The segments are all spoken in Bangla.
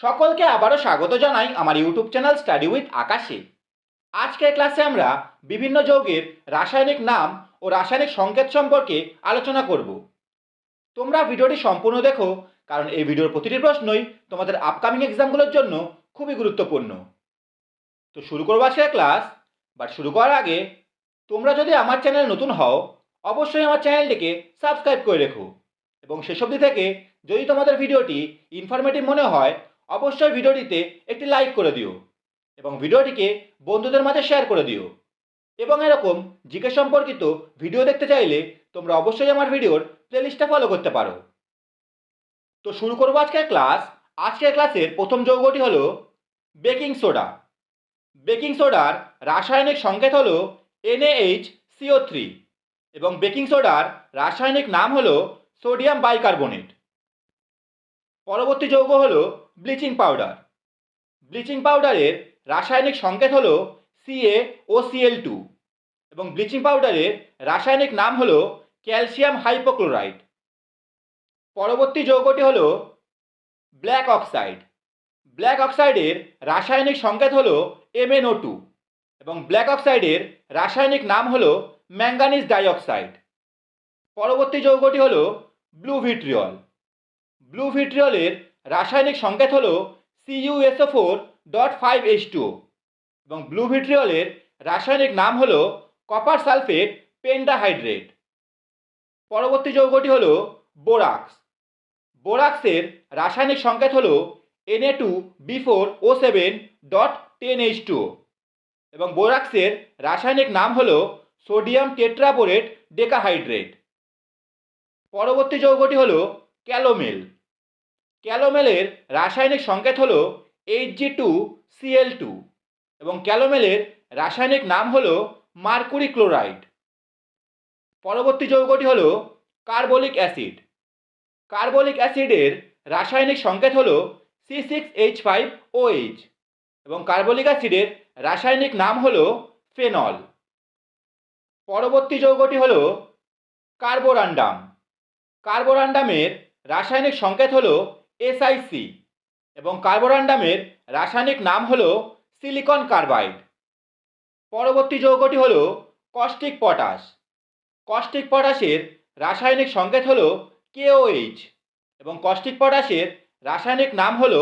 সকলকে আবারও স্বাগত জানাই আমার ইউটিউব চ্যানেল স্টাডি উইথ আকাশে আজকের ক্লাসে আমরা বিভিন্ন যৌগের রাসায়নিক নাম ও রাসায়নিক সংকেত সম্পর্কে আলোচনা করব। তোমরা ভিডিওটি সম্পূর্ণ দেখো, কারণ এই ভিডিওর প্রতিটি প্রশ্নই তোমাদের আপকামিং এক্সামগুলোর জন্য খুবই গুরুত্বপূর্ণ। তো শুরু করব আজকের ক্লাস বাট শুরু করার আগে তোমরা যদি আমার চ্যানেলে নতুন হও, অবশ্যই আমার চ্যানেলটিকে সাবস্ক্রাইব করে রেখো। এবং শেষ অবধি থেকে যদি তোমাদের ভিডিওটি ইনফরমেটিভ মনে হয় অবশ্যই ভিডিওটিতে একটি লাইক করে দিও এবং ভিডিওটিকে বন্ধুদের মাঝে শেয়ার করে দিও। এবং এরকম জিকে সম্পর্কিত ভিডিও দেখতে চাইলে তোমরা অবশ্যই আমার ভিডিওর প্লেলিস্টটা ফলো করতে পারো। তো শুরু করব আজকের ক্লাস আজকের ক্লাসের প্রথম যৌগটি হলো বেকিং সোডা। বেকিং সোডার রাসায়নিক সংকেত হলো এনএইচ সিও থ্রি এবং বেকিং সোডার রাসায়নিক নাম হলো সোডিয়াম বাইকার্বনেট। পরবর্তী যৌগ হলো ব্লিচিং পাউডার। ব্লিচিং পাউডারের রাসায়নিক সংকেত হলো সিএ ও সিএল টু এবং ব্লিচিং পাউডারের রাসায়নিক নাম হলো ক্যালসিয়াম হাইপোক্লোরাইড। পরবর্তী যৌগটি হলো ব্ল্যাক অক্সাইড। ব্ল্যাক অক্সাইডের রাসায়নিক সংকেত হলো এমএনও টু এবং ব্ল্যাক অক্সাইডের রাসায়নিক নাম হলো ম্যাঙ্গানিজ ডাইঅক্সাইড। পরবর্তী যৌগটি হলো ব্লু ভিট্রিয়ল। ব্লু ভিট্রিয়লের রাসায়নিক সংকেত হলো CUSO four dot five H two এবং ব্লু ভিট্রিয়লের রাসায়নিক নাম হল কপার সালফেট পেন্টাহাইড্রেট পরবর্তী যৌগটি হল বোরাক্স বোরাক্সের রাসায়নিক সংকেত হলো NA two B four O seven dot ten H two এবং বোরাক্সের রাসায়নিক নাম হল সোডিয়াম টেট্রাবোরেট ডেকাহাইড্রেট পরবর্তী যৌগটি হল ক্যালোমেল ক্যালোমেলের রাসায়নিক সংকেত হল H G two CL two এবং ক্যালোমেলের রাসায়নিক নাম হল মার্কুরি ক্লোরাইড। পরবর্তী যৌগটি হল কার্বলিক অ্যাসিড। কার্বলিক অ্যাসিডের রাসায়নিক সংকেত হল C six H five O H এবং কার্বলিক অ্যাসিডের রাসায়নিক নাম হল ফেনল। পরবর্তী যৌগটি হল কার্বোরান্ডাম। কার্বোরান্ডামের রাসায়নিক সংকেত হলো এসআইসি এবং কার্বোরান্ডামের রাসায়নিক নাম হলো সিলিকন কার্বাইড। পরবর্তী যৌগটি হলো কস্টিক পটাশ। কস্টিক পটাশের রাসায়নিক সংকেত হলো কেওএইচ এবং কস্টিক পটাশের রাসায়নিক নাম হলো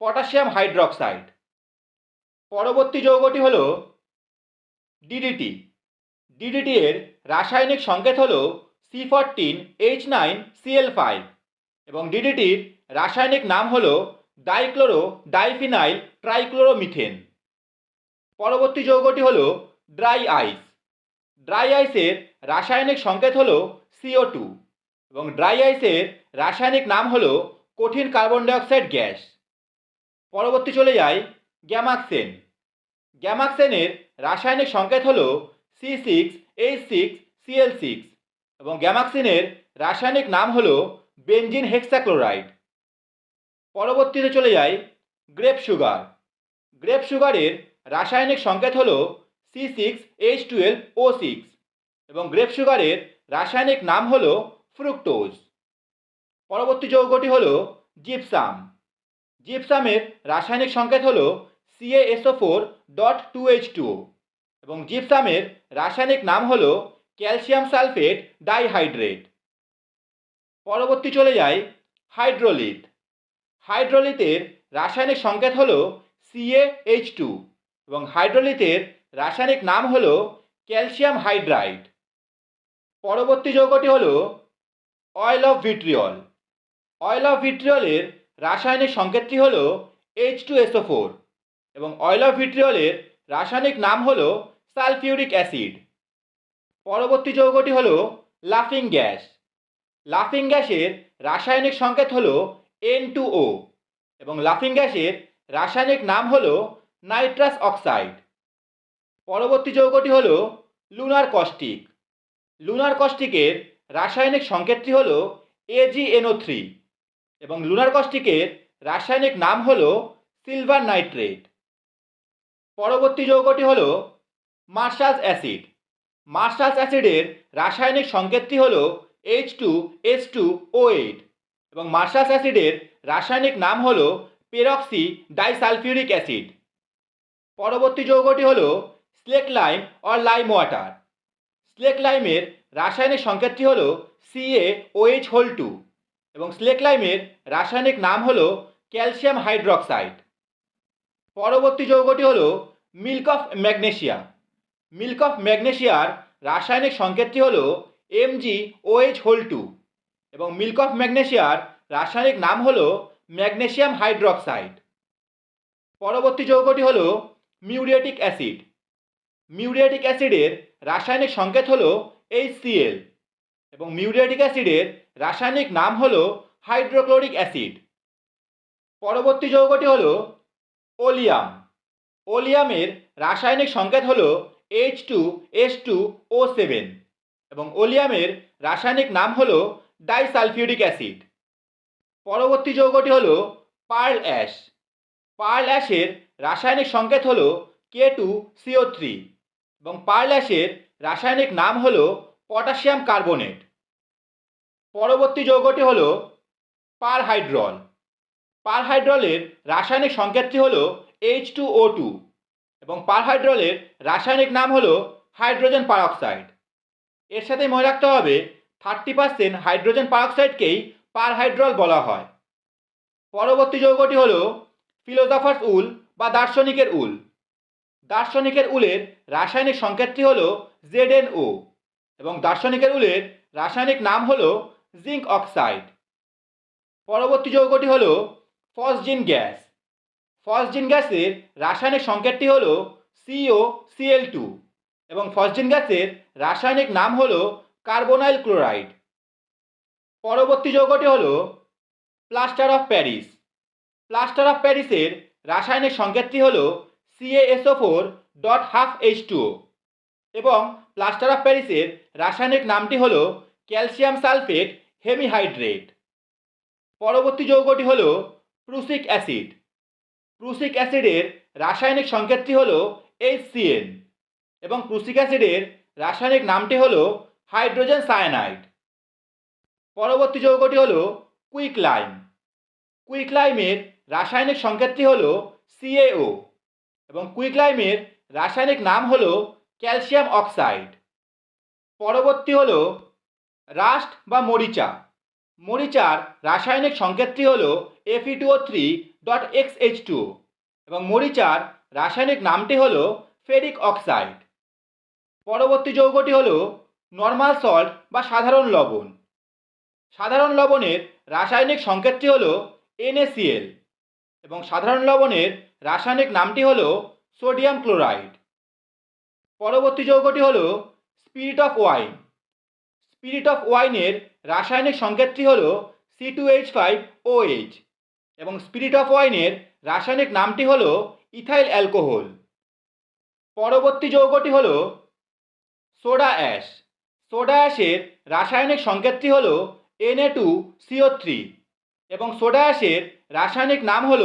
পটাশিয়াম হাইড্রক্সাইড। পরবর্তী যৌগটি হলো ডিডিটি ডিডিটি এর রাসায়নিক সংকেত হলো C fourteen H nine CL five এবং ডিডিটির রাসায়নিক নাম হল ডাইক্লোরো ডাইফিনাইল ট্রাইক্লোরোমিথেন। পরবর্তী যৌগটি হল ড্রাই আইস। ড্রাই আইসের রাসায়নিক সংকেত হল সিও টু এবং ড্রাই আইসের রাসায়নিক নাম হল কঠিন কার্বন ডাইঅক্সাইড গ্যাস। পরবর্তী চলে যায় গ্যামাক্সেন। গ্যামাক্সেনের রাসায়নিক সংকেত হলো C six H six CL six এবং গ্যামাক্সিনের রাসায়নিক নাম হল বেঞ্জিন হেক্সাক্লোরাইড। পরবর্তীতে চলে যায় গ্রেপ সুগার। গ্রেপ সুগারের রাসায়নিক সংকেত হলো C six H twelve O six এবং গ্রেপ সুগারের রাসায়নিক নাম হল ফ্রুক্টোজ। পরবর্তী যৌগটি হল জিপসাম। জিপসামের রাসায়নিক সংকেত হলো CASO four dot two H two এবং জিপসামের রাসায়নিক নাম হল ক্যালসিয়াম সালফেট ডাইহাইড্রেট। পরবর্তী চলে যায় হাইড্রোলিথ। হাইড্রোলিথের রাসায়নিক সংকেত হলো সিএএইচ টু এবং হাইড্রোলিথের রাসায়নিক নাম হলো ক্যালসিয়াম হাইড্রাইড। পরবর্তী যৌগটি হলো oil of vitriol oil of ভিট্রিয়লের রাসায়নিক সংকেতটি হলো এইচ টু এসও ফোর এবং অয়েল অফ ভিট্রিয়লের রাসায়নিক নাম হলো সালফিউরিক অ্যাসিড। পরবর্তী যৌগটি হলো লাফিং গ্যাস। লাফিং গ্যাসের রাসায়নিক সংকেত হলো এন টু ও এবং লাফিং গ্যাসের রাসায়নিক নাম হল নাইট্রাস অক্সাইড। পরবর্তী যৌগটি হল লুনার কস্টিক। লুনার কস্টিকের রাসায়নিক সংকেতটি হলো এজিএনও থ্রি এবং লুনার কস্টিকের রাসায়নিক নাম হল সিলভার নাইট্রেট। পরবর্তী যৌগটি হল মার্শালস অ্যাসিড। মার্শালস অ্যাসিডের রাসায়নিক সংকেতটি হল H two S two O eight এবং মার্শালস অ্যাসিডের রাসায়নিক নাম হলো পেরক্সি ডাইসালফিউরিক অ্যাসিড। পরবর্তী যৌগটি হল slake lime or lime water. Slake লাইমের রাসায়নিক সংকেতটি হল সিএ ওএইচ হোল টু এবং স্লেক লাইমের রাসায়নিক নাম হল ক্যালসিয়াম হাইড্রক্সাইড। পরবর্তী যৌগটি হল milk of magnesia. Milk of ম্যাগনেশিয়ার রাসায়নিক সংকেতটি হল এমজি ওএইচ হোল টু এবং মিল্ক অফ ম্যাগনেশিয়ার রাসায়নিক নাম হল ম্যাগনেসিয়াম হাইড্রক্সাইড পরবর্তী যৌগটি হল মিউরিয়েটিক অ্যাসিড মিউরিয়েটিক অ্যাসিডের রাসায়নিক সংকেত হল HCl এবং মিউরিয়েটিক অ্যাসিডের রাসায়নিক নাম হল হাইড্রোক্লোরিক অ্যাসিড পরবর্তী যৌগটি হল ওলিয়াম ওলিয়ামের রাসায়নিক সংকেত হল H two S two O seven এবং ওলিয়ামের রাসায়নিক নাম হল ডাইসালফিউরিক অ্যাসিড পরবর্তী যৌগটি হল পার্ল অ্যাশ পার্ল অ্যাশের রাসায়নিক সংকেত হল কে টু সিও থ্রি এবং পার্ল অ্যাশের রাসায়নিক নাম হল পটাশিয়াম কার্বোনেট পরবর্তী যৌগটি হল পারহাইড্রল পারহাইড্রলের রাসায়নিক সংকেতটি হল এইচ টু ও টু এবং পারহাইড্রলের রাসায়নিক নাম হল হাইড্রোজেন পারঅক্সাইড এর সাথে মনে রাখতে হবে থার্টি পার্সেন্ট হাইড্রোজেন পারঅক্সাইডকেই পারহাইড্রল বলা হয়। পরবর্তী যৌগটি হল ফিলোজফার্স উল বা দার্শনিকের উল। দার্শনিকের উলের রাসায়নিক সংকেতটি হল জেড এন ও এবং দার্শনিকের উলের রাসায়নিক নাম হল জিঙ্ক অক্সাইড। পরবর্তী যৌগটি হল ফসজিন গ্যাস। ফসজিন গ্যাসের রাসায়নিক সংকেতটি হল সিও সিএল টু এবং ফসজিন গ্যাসের রাসায়নিক নাম হল কার্বোনাইল ক্লোরাইড। পরবর্তী যৌগটি হল plaster of Paris. Plaster of প্যারিসের রাসায়নিক সংকেতটি হল CASO four dot half H two এবং প্লাস্টার অফ প্যারিসের রাসায়নিক নামটি হল ক্যালসিয়াম সালফেট হেমিহাইড্রেট। পরবর্তী যৌগটি হল প্রুসিক অ্যাসিড। প্রুসিক অ্যাসিডের রাসায়নিক সংকেতটি হল এইচসিএন এবং প্রুসিক অ্যাসিডের রাসায়নিক নামটি হল হাইড্রোজেন সায়ানাইড। পরবর্তী যৌগটি হল কুইক লাইম কুইক লাইমের রাসায়নিক সংকেতটি হল সিএও এবং কুইক লাইমের রাসায়নিক নাম হল ক্যালসিয়াম অক্সাইড। পরবর্তী হল রাস্ট বা মরিচা। মরিচার রাসায়নিক সংকেতটি হল FE two three dot X H two এবং মরিচার রাসায়নিক নামটি হল ফেরিক অক্সাইড। পরবর্তী যৌগটি হল নর্মাল সল্ট বা সাধারণ লবণ। সাধারণ লবণের রাসায়নিক সংকেতটি হল এনএসিএল এবং সাধারণ লবণের রাসায়নিক নামটি হল সোডিয়াম ক্লোরাইড পরবর্তী যৌগটি হল spirit of wine spirit of ওয়াইনের রাসায়নিক সংকেতটি হল C two H five O H এবং স্পিরিট অফ ওয়াইনের রাসায়নিক নামটি হল ইথাইল অ্যালকোহল পরবর্তী যৌগটি হল সোডা অ্যাশ সোডা অ্যাশের রাসায়নিক সংকেতটি হল এনএ টু সিও থ্রি এবং সোডা অ্যাশের রাসায়নিক নাম হল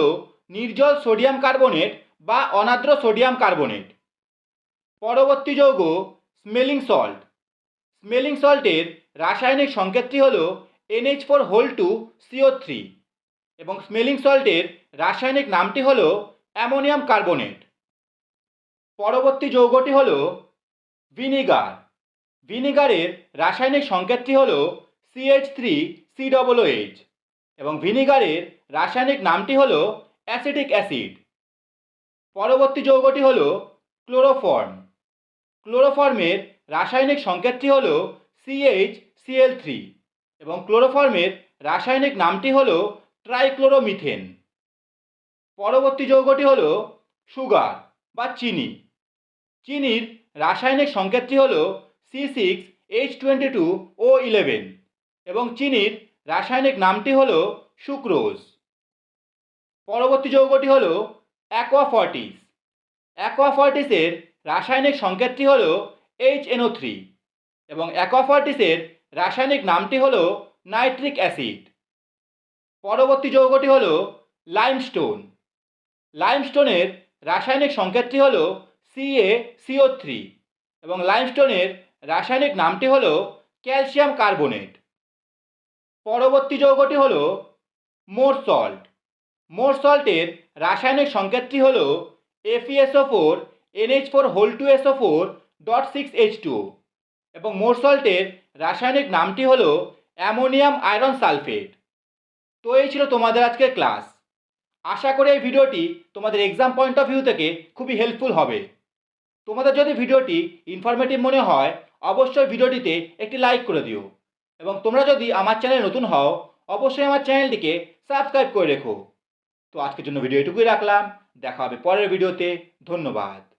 নির্জল সোডিয়াম কার্বনেট বা অনাদ্র সোডিয়াম কার্বনেট। পরবর্তী যৌগ স্মেলিং সল্ট। স্মেলিং সল্টের রাসায়নিক সংকেতটি হল NH four whole two CO three এবং স্মেলিং সল্টের রাসায়নিক নামটি হল অ্যামোনিয়াম কার্বনেট। পরবর্তী যৌগটি হল ভিনিগার। ভিনিগারের রাসায়নিক সংকেতটি হল CH three C double H এবং ভিনিগারের রাসায়নিক নামটি হল অ্যাসিটিক অ্যাসিড। পরবর্তী যৌগটি হল ক্লোরোফর্ম। ক্লোরোফর্মের রাসায়নিক সংকেতটি হল সিএইচ সিএল থ্রি এবং ক্লোরোফর্মের রাসায়নিক নামটি হল ট্রাইক্লোরোমিথেন। পরবর্তী যৌগটি হল সুগার বা চিনি। চিনির রাসায়নিক সংকেতটি হল C six H twenty two O eleven এবং চিনির রাসায়নিক নামটি হল সুক্রোজ। পরবর্তী যৌগটি হল অ্যাকোয়াফর্টিস অ্যাকোয়াফর্টিসের রাসায়নিক সংকেতটি হল এইচ এনও থ্রি এবং অ্যাকোয়াফর্টিসের রাসায়নিক নামটি হল নাইট্রিক অ্যাসিড পরবর্তী যৌগটি হল লাইমস্টোন লাইমস্টোনের রাসায়নিক সংকেতটি হল সিএ সিও থ্রি এবং লাইমস্টোনের রাসায়নিক নামটি হল ক্যালসিয়াম কার্বনেট। পরবর্তী যৌগটি হল মোর সল্ট। মোর সল্টের রাসায়নিক সংকেতটি হল FESO four NH four whole two SO four dot six H two এবং মোর সল্টের রাসায়নিক নামটি হল অ্যামোনিয়াম আয়রন সালফেট। তো এই ছিল তোমাদের আজকের ক্লাস। আশা করি এই ভিডিওটি তোমাদের এক্সাম পয়েন্ট অফ ভিউ থেকে খুবই হেল্পফুল হবে। তোমাদের যদি ভিডিওটি ইনফরমেটিভ মনে হয় অবশ্যই ভিডিওটিতে একটি লাইক করে দিও। এবং তোমরা যদি আমার চ্যানেলে নতুন হও, অবশ্যই আমার চ্যানেলটিকে সাবস্ক্রাইব করে রেখো। তো আজকের জন্য ভিডিও এটুকুই রাখলাম। দেখা হবে পরের ভিডিওতে। ধন্যবাদ।